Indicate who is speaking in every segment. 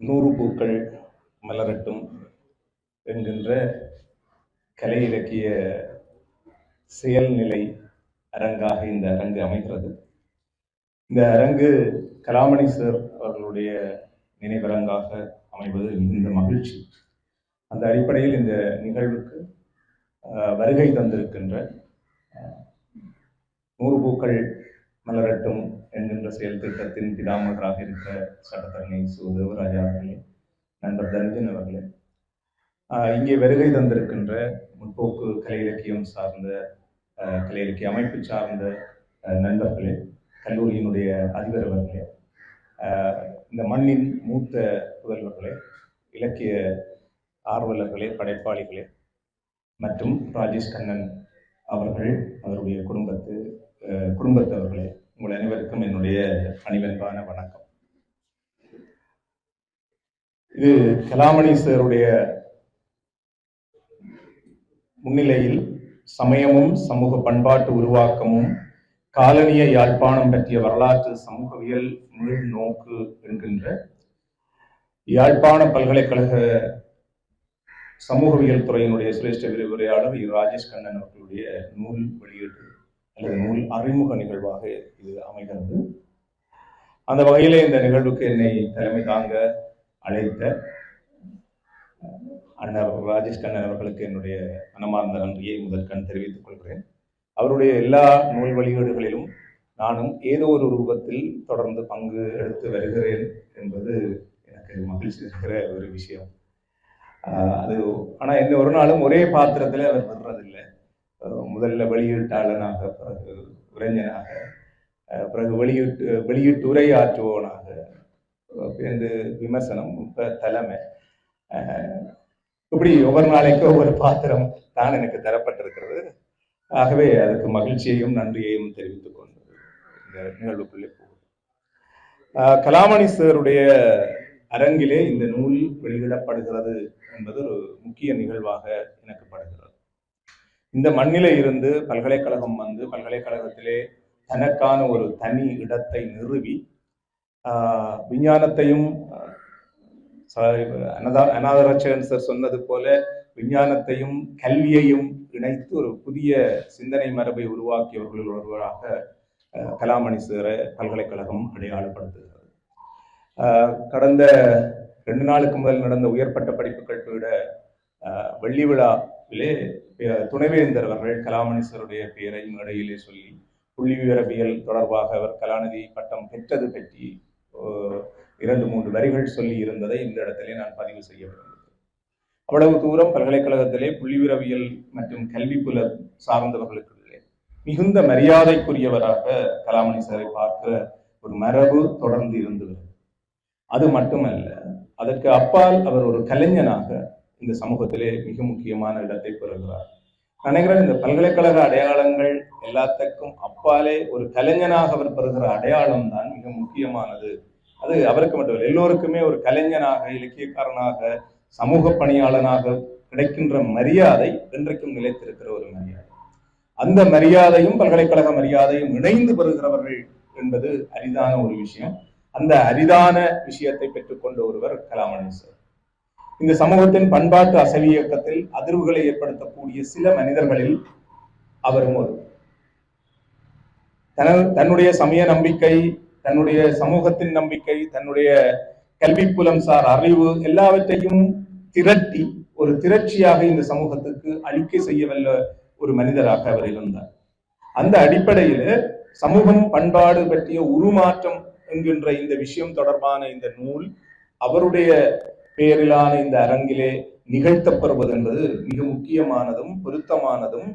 Speaker 1: நூறு பூக்கள் மலரட்டும் என்கின்ற கலை இலக்கிய செயல்நிலை அரங்காக இந்த அரங்கு அமைகிறது. இந்த அரங்கு கலாமணி சார் அவர்களுடைய நினைவரங்காக அமைவது மிகுந்த மகிழ்ச்சி. அந்த அடிப்படையில் இந்த நிகழ்வுக்கு வருகை தந்திருக்கின்ற நூறு பூக்கள் மலரட்டும் என்கின்ற செயல் திட்டத்தின் பிதாமகராக இருக்கிற சட்டத்தரணி சு. தேவராஜா அவர்களே நண்பர் தர்ஜன் அவர்களே. இங்கே வருகை தந்திருக்கின்ற முற்போக்கு கலை இலக்கியம் சார்ந்த கலை இலக்கிய அமைப்பு சார்ந்த நண்பர்களே கல்லூரியினுடைய அதிபர் அவர்களே. இந்த மண்ணின் மூத்த புதல்வர்களே இலக்கிய ஆர்வலர்களே படைப்பாளிகளே மற்றும் ராஜேஷ் கண்ணன் அவர்கள் அவருடைய குடும்பத்து குடும்பத்தவர்களே உங்கள் அனைவருக்கும் என்னுடைய பணிவன்பான வணக்கம். இது கலாமணி சாருடைய முன்னிலையில் சமயமும் சமூக பண்பாட்டு உருவாக்கமும் காலனிய யாழ்ப்பாணம் பற்றிய வரலாற்று சமூகவியல் மீள் நோக்கு என்கின்ற யாழ்ப்பாண பல்கலைக்கழக சமூகவியல் துறையினுடைய சிரேஷ்ட விரிவுரையாளர் இ ராஜேஷ் கண்ணன் அவர்களுடைய நூல் வெளியீட்டு நூல் அறிமுக நிகழ்வாக இது அமைகிறது. அந்த வகையிலே இந்த நிகழ்வுக்கு என்னை தலைமை தாங்க அழைத்த அண்ணர் ராஜேஷ் கண்ணன் அவர்களுக்கு என்னுடைய மனமார்ந்த நன்றியை முதற்கண் தெரிவித்துக் கொள்கிறேன். அவருடைய எல்லா நூல் வெளியீடுகளிலும் நானும் ஏதோ ஒரு ரூபத்தில் தொடர்ந்து பங்கு எடுத்து வருகிறேன் என்பது எனக்கு மகிழ்ச்சி இருக்கிற ஒரு விஷயம். அது ஆனால் என்ன ஒரு நாளும் ஒரே பாத்திரத்தில் அவர் வர்றதில்லை முதல்ல வெளியீட்டாளனாக பிறகு உரைஞனாக பிறகு வெளியீட்டு வெளியீட்டு உரையாற்றுவோனாக இந்த விமர்சனம் இப்போ தலைமை. இப்படி ஒவ்வொரு நாளைக்கு ஒவ்வொரு பாத்திரம் தான் எனக்கு தரப்பட்டிருக்கிறது. ஆகவே அதுக்கு மகிழ்ச்சியையும் நன்றியையும் தெரிவித்துக் கொண்டு இந்த நிகழ்வுக்குள்ளே போகும் கலாமணி சாருடைய அரங்கிலே இந்த நூல் வெளியிடப்படுகிறது என்பது ஒரு முக்கிய நிகழ்வாக எனக்கு படுகிறது. இந்த மண்ணில இருந்து பல்கலைக்கழகம் வந்து பல்கலைக்கழகத்திலே தனக்கான ஒரு தனி இடத்தை நிறுவி ஆஹ் விஞ்ஞானத்தையும் ஆஹ் ச- அனதா சார் சொன்னது போல விஞ்ஞானத்தையும் கல்வியையும் இணைத்து ஒரு புதிய சிந்தனை மரபை உருவாக்கியவர்களில் ஒருவராக அஹ், கலாமணி சேர பல்கலைக்கழகம் அடையாளப்படுத்துகிறது. கடந்த ரெண்டு நாளுக்கு முதல் நடந்த உயர்பட்ட படிப்புகள் விட வெள்ளி விழாவிலே துணைவேந்தர் அவர்கள் கலாமணிசருடைய பெயரை மேடையிலே சொல்லி புள்ளி விவரவியல் தொடர்பாக அவர் கலாநிதி பட்டம் பெற்றது பற்றி இரண்டு மூன்று வரிகள் சொல்லி இருந்ததை இந்த இடத்திலே நான் பதிவு செய்ய விரும்புகிறேன். அவ்வளவு தூரம் பல்கலைக்கழகத்திலே புள்ளிவிரவியல் மற்றும் கல்வி புல சார்ந்தவர்களுக்கு மிகுந்த மரியாதைக்குரியவராக கலாமணி சாரை பார்க்கிற ஒரு மரபு தொடர்ந்து இருந்து அது மட்டுமல்ல அதற்கு அப்பால் அவர் ஒரு கலைஞனாக இந்த சமூகத்திலே மிக முக்கியமான இடத்தை பெறுகிறார். நினைக்கிறேன் இந்த பல்கலைக்கழக அடையாளங்கள் எல்லாத்துக்கும் அப்பாலே ஒரு கலைஞனாக அவர் பெறுகிற அடையாளம் தான் மிக முக்கியமானது. அது அவருக்கு மட்டுமல்ல எல்லோருக்குமே ஒரு கலைஞனாக இலக்கியக்காரனாக சமூக பணியாளனாக கிடைக்கின்ற மரியாதை இன்றைக்கும் நிலைத்திருக்கிற ஒரு மரியாதை. அந்த மரியாதையும் பல்கலைக்கழக மரியாதையும் இணைந்து பெறுகிறவர்கள் என்பது அரிதான ஒரு விஷயம். அந்த அரிதான விஷயத்தை பெற்றுக்கொண்ட ஒருவர் கலாமணி சார். இந்த சமூகத்தின் பண்பாட்டு அசவி இயக்கத்தில் அதிர்வுகளை ஏற்படுத்தக்கூடிய சில மனிதர்களில் அவரும் ஒரு தன தன்னுடைய சமய நம்பிக்கை தன்னுடைய சமூகத்தின் நம்பிக்கை தன்னுடைய கல்வி புலம் சார் அறிவு எல்லாவற்றையும் திரட்டி ஒரு திரட்சியாக இந்த சமூகத்துக்கு அளிக்க செய்யவல்ல ஒரு மனிதராக அவர் இருந்தார். அந்த அடிப்படையில சமூகம் பண்பாடு பற்றிய உருமாற்றம் என்கின்ற இந்த விஷயம் தொடர்பான இந்த நூல் அவருடைய பெயரிலான இந்த அரங்கிலே நிகழ்த்தப்படுவது என்பது மிக முக்கியமானதும் பொருத்தமானதும்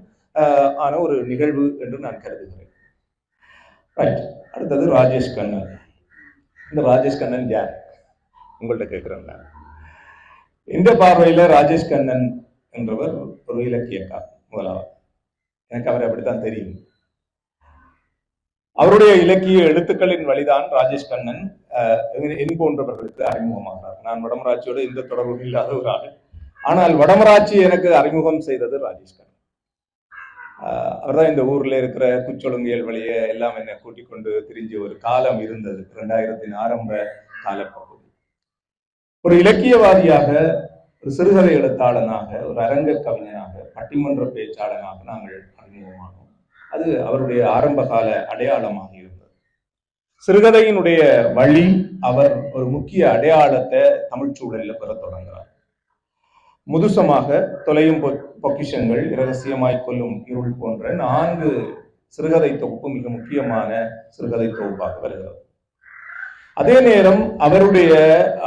Speaker 1: ஆன ஒரு நிகழ்வு என்று நான் கருதுகிறேன். ரைட் அடுத்தது ராஜேஷ் கண்ணன். இந்த ராஜேஷ் கண்ணன் யார்? உங்கள்கிட்ட கேட்குறேன் நான். இந்த பார்வையில் ராஜேஷ் கண்ணன் என்றவர் ஒரு இலக்கியக்கார் முதலாவது எனக்கு அவரை அப்படித்தான் தெரியும். அவருடைய இலக்கிய எழுத்துக்களின் வழிதான் ராஜேஷ் கண்ணன் என் போன்றவர்களுக்கு அறிமுகமானார். நான் வடமராட்சியோடு எந்த தொடர்பும் இல்லாத ஒரு ஆள். ஆனால் வடமராட்சி எனக்கு அறிமுகம் செய்தது ராஜேஷ் கண்ணன் ஆஹ், அவர்தான் இந்த ஊர்ல இருக்கிற குச்சொழுங்கியல் வழியை எல்லாம் என்னை கூட்டிக் கொண்டு திரிஞ்ச ஒரு காலம் இருந்தது. ரெண்டாயிரத்தின் ஆரம்ப காலப்பகுதி. ஒரு இலக்கியவாதியாக ஒரு சிறுகதை எழுத்தாளனாக ஒரு அரங்க கவிஞனாக பட்டிமன்ற பேச்சாளனாக நாங்கள் அறிமுகமானோம். அது அவருடைய ஆரம்ப கால அடையாளமாக சிறுகதையினுடைய வழி அவர் ஒரு முக்கிய அடையாளத்தை தமிழ் சூழலில் பெற தொடங்குகிறார் முதுசமாக தொலையும் பொக்கிஷங்கள் இரகசியமாய் கொல்லும் இருள் போன்ற நான்கு சிறுகதை தொகுப்பு மிக முக்கியமான சிறுகதை தொகுப்பாக வருகிறது. அதே நேரம் அவருடைய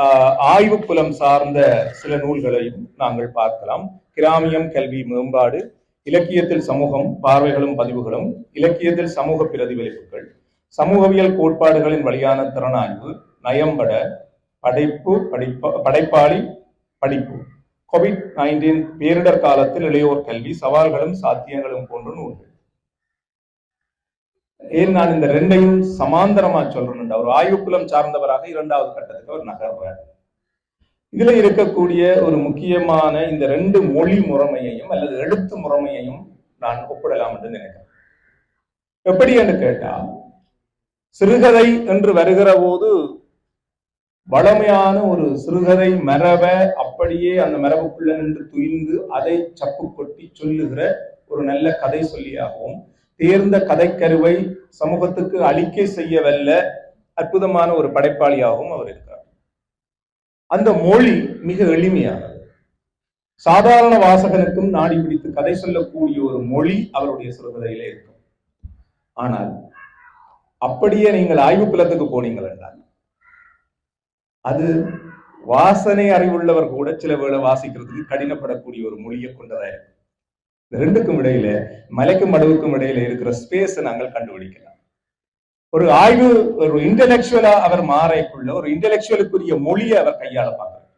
Speaker 1: ஆஹ், ஆய்வு புலம் சார்ந்த சில நூல்களையும் நாங்கள் பார்க்கலாம். கிராமியம் கல்வி மேம்பாடு இலக்கியத்தில் சமூகம் பார்வைகளும் பதிவுகளும் இலக்கியத்தில் சமூக பிரதிபலிப்புகள் சமூகவியல் கோட்பாடுகளின் வழியான திறனாய்வு நயம்பட படைப்பு படிப்ப படைப்பாளி படிப்பு. கோவிட் நைன்டீன் பேரிடர் காலத்தில் இளையோர் கல்வி சவால்களும் சாத்தியங்களும் போன்ற நூல்கள். ஏன் நான் இந்த ரெண்டையும் சமாந்தரமா சொல்றேன் அவர் ஆய்வுக்குலம் சார்ந்தவராக இரண்டாவது கட்டத்துக்கு அவர் நகர்றார். இதுல இருக்கக்கூடிய ஒரு முக்கியமான இந்த ரெண்டு மொழி முறைமையையும் அல்லது எழுத்து முறைமையையும் நான் ஒப்பிடலாம் என்று நினைக்கிறேன். எப்படி என்று கேட்டால் சிறுகதை என்று வருகிற போது வளமையான ஒரு சிறுகதை மரப அப்படியே அந்த மரபுக்குள்ள நின்று துயிந்து அதை சப்பு கொட்டி சொல்லுகிற ஒரு நல்ல கதை சொல்லியாகவும் தேர்ந்த கதைக்கருவை சமூகத்துக்கு அழிக்க செய்ய வல்ல அற்புதமான ஒரு படைப்பாளியாகவும் அவர் இருக்கிறார். அந்த மொழி மிக எளிமையானது. சாதாரண வாசகனுக்கும் நாடி பிடித்து கதை சொல்லக்கூடிய ஒரு மொழி அவருடைய சிறுகதையிலே இருக்கும். ஆனால் அப்படியே நீங்கள் ஆய்வு புலத்துக்கு போனீங்கள் என்றால் அது வாசனை அறிவுள்ளவர் கூட சில வேளை வாசிக்கிறதுக்கு கடினப்படக்கூடிய ஒரு மொழியை கொண்டதா இருக்கும். இந்த ரெண்டுக்கும் இடையில மலைக்கும் மடவுக்கும் இடையில இருக்கிற ஸ்பேஸை நாங்கள் கண்டுபிடிக்கலாம். ஒரு ஆய்வு ஒரு இன்டெலெக்சுவலா அவர் மாறக்குள்ள ஒரு இன்டெலெக்சுவலுக்குரிய மொழியை அவர் கையாள பார்க்கிறார்.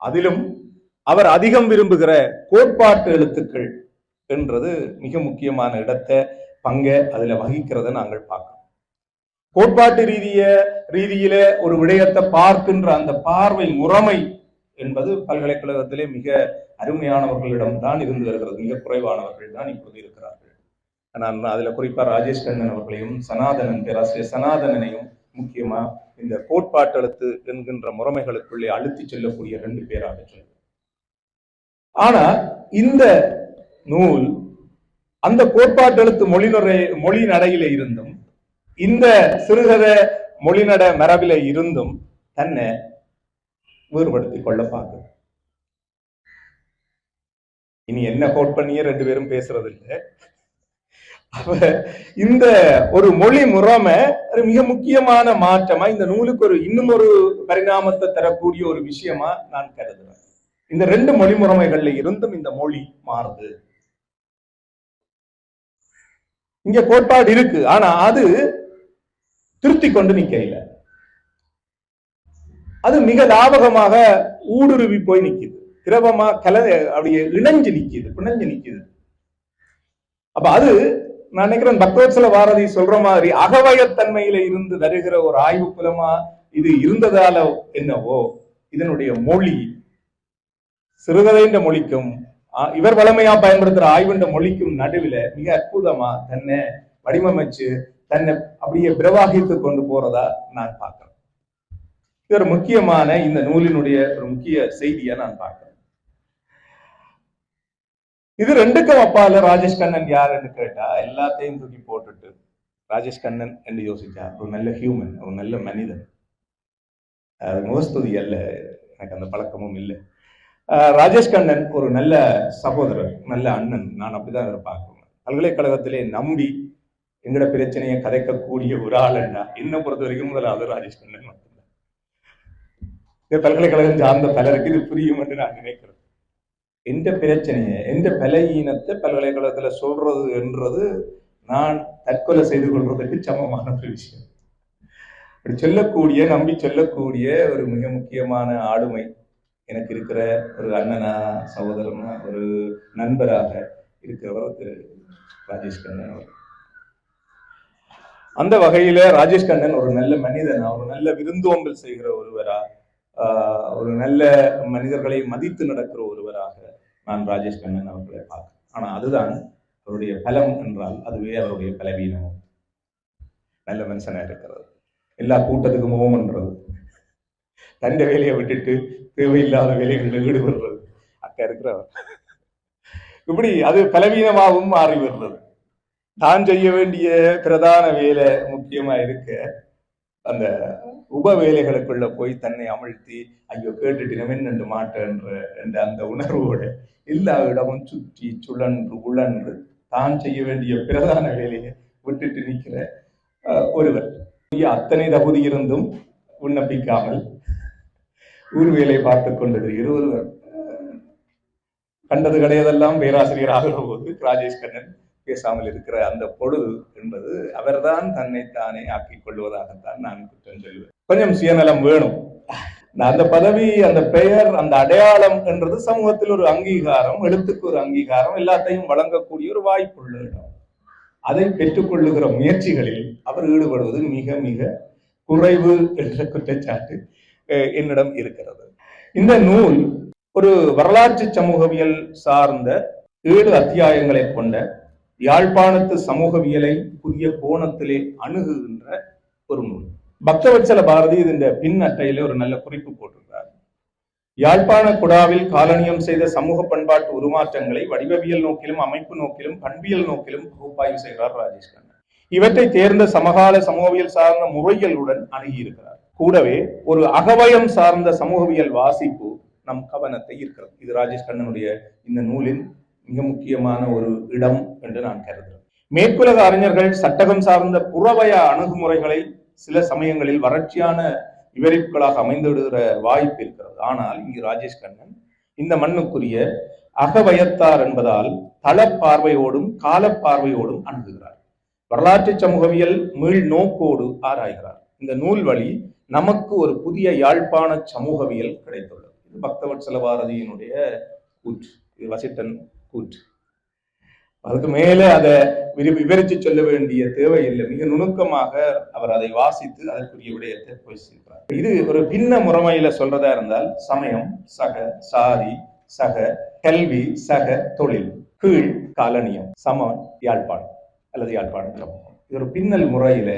Speaker 1: அதிலும் அவர் அதிகம் விரும்புகிற கோட்பாட்டு எழுத்துக்கள் என்றது மிக முக்கியமான இடத்தை பங்கை அதுல வகிக்கிறத நாங்கள் பார்க்கிறோம். கோட்பாட்டு ரீதிய ரீதியில ஒரு விடயத்தை பார்க்கின்ற அந்த பார்வை முறைமை என்பது பல்கலைக்கழகத்திலே மிக அருமையானவர்களிடம் தான் இருந்து வருகிறது மிக குறைவானவர்கள் தான் இப்போது இருக்கிறார்கள். நான் அதுல குறிப்பா ராஜேஷ் கண்ணன் அவர்களையும் சனாதனன் பேராசிரியர் சனாதனனையும் முக்கியமா இந்த கோட்பாட்டெழுத்து என்கின்ற முறைமைகளுக்குள்ளே அழுத்தி செல்லக்கூடிய ரெண்டு பேராக ஆனா இந்த நூல் அந்த கோட்பாட்டெழுத்து மொழிநுரை மொழி நடையில இருந்தும் இந்த சிறுகத மொழிநட மரபில இருந்தும் தன்னை வேறுபடுத்திக் கொள்ள பார்க்குது. இனி என்ன கோட் பண்ணியே ரெண்டு பேரும் பேசுறது இல்லை அப்ப இந்த ஒரு மொழி முறைமை ஒரு மிக முக்கியமான மாற்றமா இந்த நூலுக்கு ஒரு இன்னும் ஒரு பரிணாமத்தை தரக்கூடிய ஒரு விஷயமா நான் கருதுறேன். இந்த ரெண்டு மொழி முறைமைகள்ல இருந்தும் இந்த மொழி மாறுது. இங்க கோட்பாடு இருக்கு. ஆனா அது திருத்தி கொண்டு நிக்கையில அது மிக லாபகமாக ஊடுருவி போய் நிக்குது. திரவமா கல அப்படியே இணைஞ்சு நிக்குது பிணைஞ்சு நிக்குது. அப்ப அது நான் நினைக்கிறேன் பக்தோத்சல பாரதி சொல்ற மாதிரி அகவயத்தன்மையில இருந்து வருகிற ஒரு ஆய்வு புலமா இது இருந்ததால என்னவோ இதனுடைய மொழி சிறுகதைன்ற மொழிக்கும் இவர் வளமையா பயன்படுத்துற ஆய்வுன்ற மொழிக்கும் நடுவில் மிக அற்புதமா தன்னை வடிவமைச்சு தன்னை அப்படியே பிரவாகித்து கொண்டு போறதா நான் பார்க்கிறேன். இது ஒரு முக்கியமான இந்த நூலினுடைய ஒரு முக்கிய செய்தியை நான் பார்க்கிறேன். இது ரெண்டுக்கும் அப்பால ராஜேஷ் கண்ணன் யாருன்னு கேட்டா எல்லாத்தையும் தூக்கி போட்டுட்டு ராஜேஷ் கண்ணன் என்று யோசிச்சா ஒரு நல்ல ஹியூமன் ஒரு நல்ல மனிதன். முகஸ்துதி அல்ல எனக்கு அந்த பழக்கமும் இல்லை. ஆஹ் ராஜேஷ் கண்ணன் ஒரு நல்ல சகோதரர் நல்ல அண்ணன். நான் அப்படிதான் பார்க்கணும் பல்கலைக்கழகத்திலே நம்பி எங்கட பிரச்சனையை கதைக்கக்கூடிய ஒரு ஆளுன்னா என்ன? பொறுத்த வரைக்கும் முதலாவது ராஜேஷ் கண்ணன் மட்டும்தான். இந்த பல்கலைக்கழகம் சார்ந்த பலருக்கு இது புரியும் என்று நான் நினைக்கிறேன். எந்த பிரச்சனையை எந்த பலகீனத்தை பல்கலைக்கழகத்துல சொல்றது என்றது நான் தற்கொலை செய்து கொள்வதற்கு சமமான ஒரு விஷயம். அப்படி சொல்லக்கூடிய நம்பி சொல்லக்கூடிய ஒரு மிக முக்கியமான ஆளுமை எனக்கு இருக்கிற ஒரு அண்ணனா சகோதரனா ஒரு நண்பராக இருக்கிறவர் திரு ராஜேஷ் கண்ணன் அவர் அந்த வகையில ராஜேஷ் கண்ணன் ஒரு நல்ல மனிதனா ஒரு நல்ல விருந்தோம்பல் செய்கிற ஒருவரா ஆஹ் ஒரு நல்ல மனிதர்களை மதித்து நடக்கிற ஒருவராக நான் ராஜேஷ் கண்ணன் அவர்களை பார்க்கிறேன். ஆனா அதுதான் அவருடைய பலம் என்றால் அதுவே அவருடைய பலவீனமும். நல்ல மனுஷனா இருக்கிறது எல்லா கூட்டத்துக்கும் முகம்ன்றது தண்ட வேலையை விட்டுட்டு தேவையில்லாத வேலைகளில் ஈடுபடுறது. அக்கா இருக்கிறவர் இப்படி அது பலவீனமாகவும் மாறி வருகிறது. தான் செய்ய வேண்டிய பிரதான வேலை முக்கியமா இருக்க அந்த உப வேலைகளுக்குள்ள போய் தன்னை அமழ்த்தி ஐயோ கேட்டுட்டு என்னென்று மாட்டேன்ற என்ற அந்த உணர்வோட எல்லா இடமும் சுற்றி சுழன்று உழன்று தான் செய்ய வேண்டிய பிரதான வேலையை விட்டுட்டு நிற்கிற ஒருவர். அத்தனை தகுதி இருந்தும் விண்ணப்பிக்காமல் ஊர் வேலை பார்த்து கொண்டிருக்கிற ஒருவர் கண்டது கிடையதெல்லாம் பேராசிரியர் ஆகிற போது ராஜேஷ் கண்ணன் பேசாமல் இருக்கிற அந்த பொழுது என்பது அவர்தான் தன்னைத்தானே ஆக்கிக் கொள்வதாகத்தான் நான் குற்றம் சொல்வேன். கொஞ்சம் சுயநலம் வேணும். அந்த பதவி அந்த பெயர் அந்த அடையாளம் என்றது சமூகத்தில் ஒரு அங்கீகாரம் எழுத்துக்கு ஒரு அங்கீகாரம் எல்லாத்தையும் வழங்கக்கூடிய ஒரு வாய்ப்புள்ள இடம். அதை பெற்றுக்கொள்ளுகிற முயற்சிகளில் அவர் ஈடுபடுவது மிக மிக குறைவு என்ற குற்றச்சாட்டு அஹ், என்னிடம் இருக்கிறது. இந்த நூல் ஒரு வரலாற்று சமூகவியல் சார்ந்த ஏழு அத்தியாயங்களை கொண்ட யாழ்ப்பாணத்து சமூகவியலை புதிய கோணத்திலே அணுகுகின்ற ஒரு நூல். பக்தவச்சல பாரதி இதன் பின் அட்டையில ஒரு நல்ல குறிப்பு போட்டிருக்கிறார். யாழ்ப்பாண குடாவில் காலனியம் செய்த சமூக பண்பாட்டு உருமாற்றங்களை வடிவவியல் நோக்கிலும் அமைப்பு நோக்கிலும் பண்பியல் நோக்கிலும் பகுப்பாய்வு செய்கிறார் ராஜேஷ் கண்ணன் இவற்றை தேர்ந்த சமகால சமூகவியல் சார்ந்த முறைகளுடன் அணுகியிருக்கிறார். கூடவே ஒரு அகவயம் சார்ந்த சமூகவியல் வாசிப்பு நம் கவனத்தை இருக்கிறது இது ராஜேஷ் கண்ணனுடைய இந்த நூலின் மிக முக்கியமான ஒரு இடம் என்று நான் கருதுகிறேன். மேற்குலக அறிஞர்கள் சட்டகம் சார்ந்த புறவய அணுகுமுறைகளை சில சமயங்களில் வறட்சியான விவரிப்புகளாக அமைந்து விடுகிற வாய்ப்பு இருக்கிறது. ஆனால் இங்கு ராஜேஷ் கண்ணன் இந்த மண்ணுக்குரிய அகவயத்தார் என்பதால் தள பார்வையோடும் கால பார்வையோடும் அணுகுகிறார். வரலாற்று சமூகவியல் மீள் நோக்கோடு ஆராய்கிறார். இந்த நூல் வழி நமக்கு ஒரு புதிய யாழ்ப்பாண சமூகவியல் கிடைத்துள்ளது. இது பக்தவத்சல பாரதியினுடைய கூற்று. இது வசிட்டன் கூற்று. அதுக்கு மேலே அதை விரி விவரித்து சொல்ல வேண்டிய தேவையில்லை. மிக நுணுக்கமாக அவர் அதை வாசித்து அதற்குரிய விடயத்தை போய் இது ஒரு பின்ன முறைமையில சொல்றதா இருந்தால் சமயம் சக சாதி சக கல்வி சக தொழில் கீழ் காலனியம் சமம் யாழ்ப்பாணம் அல்லது யாழ்ப்பாணம் இது ஒரு பின்னல் முறையில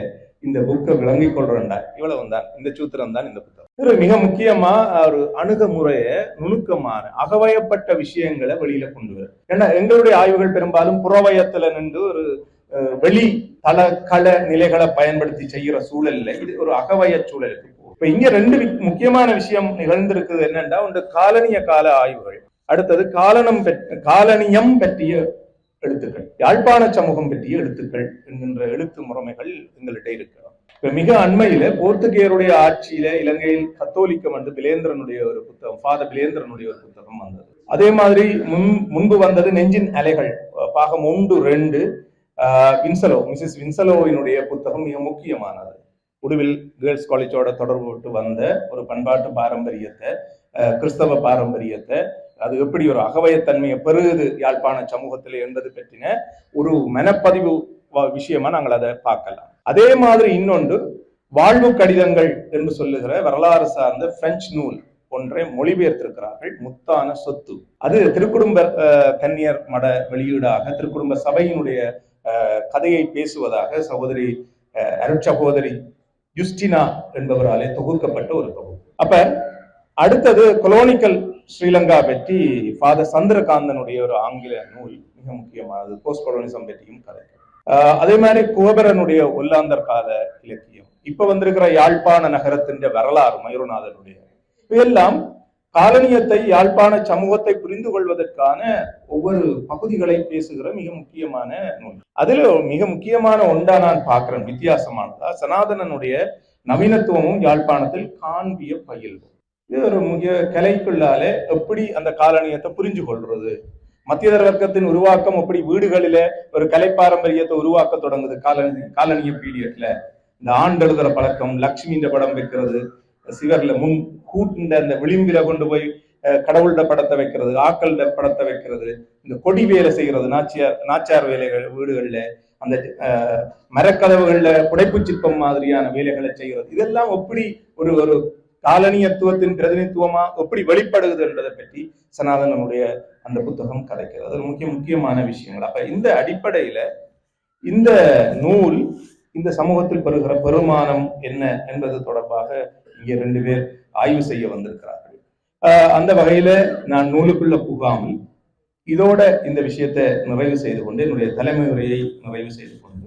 Speaker 1: இந்த புக்கை விளங்கிக் கொள்றேன்டா இவ்வளவு தான் இந்த சூத்திரம் தான் இந்த புத்தகம். இது மிக முக்கியமா ஒரு அணுகுமுறையை நுணுக்கமான அகவயப்பட்ட விஷயங்களை வெளியில கொண்டு வரும் ஏன்னா எங்களுடைய ஆய்வுகள் பெரும்பாலும் புறவயத்துல நின்று ஒரு வெளி தள கள நிலைகளை பயன்படுத்தி செய்யற சூழல்ல இது ஒரு அகவய சூழலுக்கு இப்ப இங்க ரெண்டு முக்கியமான விஷயம் நிகழ்ந்திருக்குது என்னன்னா ஒன்று காலனிய கால ஆய்வுகள். அடுத்தது காலனம் பெற்- காலனியம் பற்றிய எழுத்துக்கள். யாழ்ப்பாண சமூகம் பற்றிய எழுத்துக்கள் என்கின்ற எழுத்து முறைமைகள் எங்கள்கிட்ட இருக்கிறோம் இப்ப மிக அண்மையில போர்த்துகேயருடைய ஆட்சியில இலங்கையில் கத்தோலிக்கம் வந்து பிலேந்திரனுடைய ஒரு புத்தகம் ஃபாதர் பிலேந்திரனுடைய ஒரு புத்தகம் வந்தது. அதே மாதிரி முன் முன்பு வந்தது நெஞ்சின் அலைகள் பாகம் ஒன்று ரெண்டு ஆஹ் வின்சலோ மிஸ்ஸஸ் வின்சலோவினுடைய புத்தகம் மிக முக்கியமானது. உடுவில் கேர்ள்ஸ் காலேஜோட தொடர்பு விட்டு வந்த ஒரு பண்பாட்டு பாரம்பரியத்தை கிறிஸ்தவ பாரம்பரியத்தை அது எப்படி ஒரு அகவயத்தன்மையை பெறுகுது யாழ்ப்பாண சமூகத்தில் என்பது பற்றின ஒரு மனப்பதிவு வ- விஷயமா நாங்கள் அதை பார்க்கலாம். அதே மாதிரி இன்னொன்று வாழ்வு கடிதங்கள் என்று சொல்லுகிற வரலாறு சார்ந்த பிரெஞ்சு நூல் ஒன்றை மொழிபெயர்த்திருக்கிறார்கள் முத்தான சொத்து. அது திருக்குடும்ப அஹ், கன்னியர் மட வெளியீடாக திருக்குடும்ப சபையினுடைய அஹ், கதையை பேசுவதாக சகோதரி அஹ், அருட்சகோதரி யுஸ்டினா என்பவராலே தொகுக்கப்பட்ட ஒரு தொகுப்பு. அப்ப அடுத்தது கொலோனிக்கல் ஸ்ரீலங்கா பற்றி ஃபாதர் சந்திரகாந்தனுடைய ஒரு ஆங்கில நூல் மிக முக்கியமானது போஸ்ட் கொலோனிசம் பற்றியும் கதை அதே மாதிரி குவபரனுடைய ஒல்லாந்தர் கால இலக்கியம் இப்ப வந்திருக்கிற யாழ்ப்பாண நகரத்தின் வரலாறு மயூரநாதனுடைய. இவையெல்லாம் காலனியத்தை யாழ்ப்பாண சமூகத்தை புரிந்து கொள்வதற்கான ஒவ்வொரு பகுதிகளை பேசுகிற மிக முக்கியமான நூல். அதுல மிக முக்கியமான ஒன்றா நான் பார்க்கிறேன் வித்தியாசமானதா? சனாதனனுடைய நவீனத்துவமும் யாழ்ப்பாணத்தில் காண்பிய பயில்வு இது ஒரு முக்கிய கலைக்குள்ளாலே எப்படி அந்த காலனியத்தை புரிஞ்சு கொள்றது மத்தியதர வர்க்கத்தின் உருவாக்கம் எப்படி வீடுகளில ஒரு கலை பாரம்பரியத்தை உருவாக்க தொடங்குது காலனி காலனிய பீரியட்ல? இந்த ஆண்டெழுதுற பழக்கம் லக்ஷ்மின்ற படம் வைக்கிறது சிவர்ல முன் கூட்டின்ற அந்த விளிம்பில கொண்டு போய் கடவுள்கிட்ட கடவுள்ட படத்தை வைக்கிறது ஆக்கள்ட படத்தை வைக்கிறது இந்த கொடி வேலை செய்கிறது நாச்சியார் நாச்சார் வேலைகள் வீடுகள்ல அந்த அஹ், மரக்கதவுகள்ல புடைப்பு சிற்பம் மாதிரியான வேலைகளை செய்கிறது. இதெல்லாம் எப்படி ஒரு ஒரு காலனியத்துவத்தின் பிரதிநிதித்துவமா எப்படி வெளிப்படுகிறது என்றதை பற்றி சனாதனனுடைய அந்த புத்தகம் கதைக்கிறது அது முக்கிய முக்கியமான விஷயங்கள். அப்ப இந்த அடிப்படையில இந்த நூல் இந்த சமூகத்தில் பெறுகிற பெருமானம் என்ன என்பது தொடர்பாக இங்கே ரெண்டு பேர் ஆய்வு செய்ய வந்திருக்கிறார்கள். ஆஹ் அந்த வகையில நான் நூலுக்குள்ள புகாமல் இதோட இந்த விஷயத்தை நிறைவு செய்து கொண்டு என்னுடைய தலைமை உரையை நிறைவு செய்து கொண்டு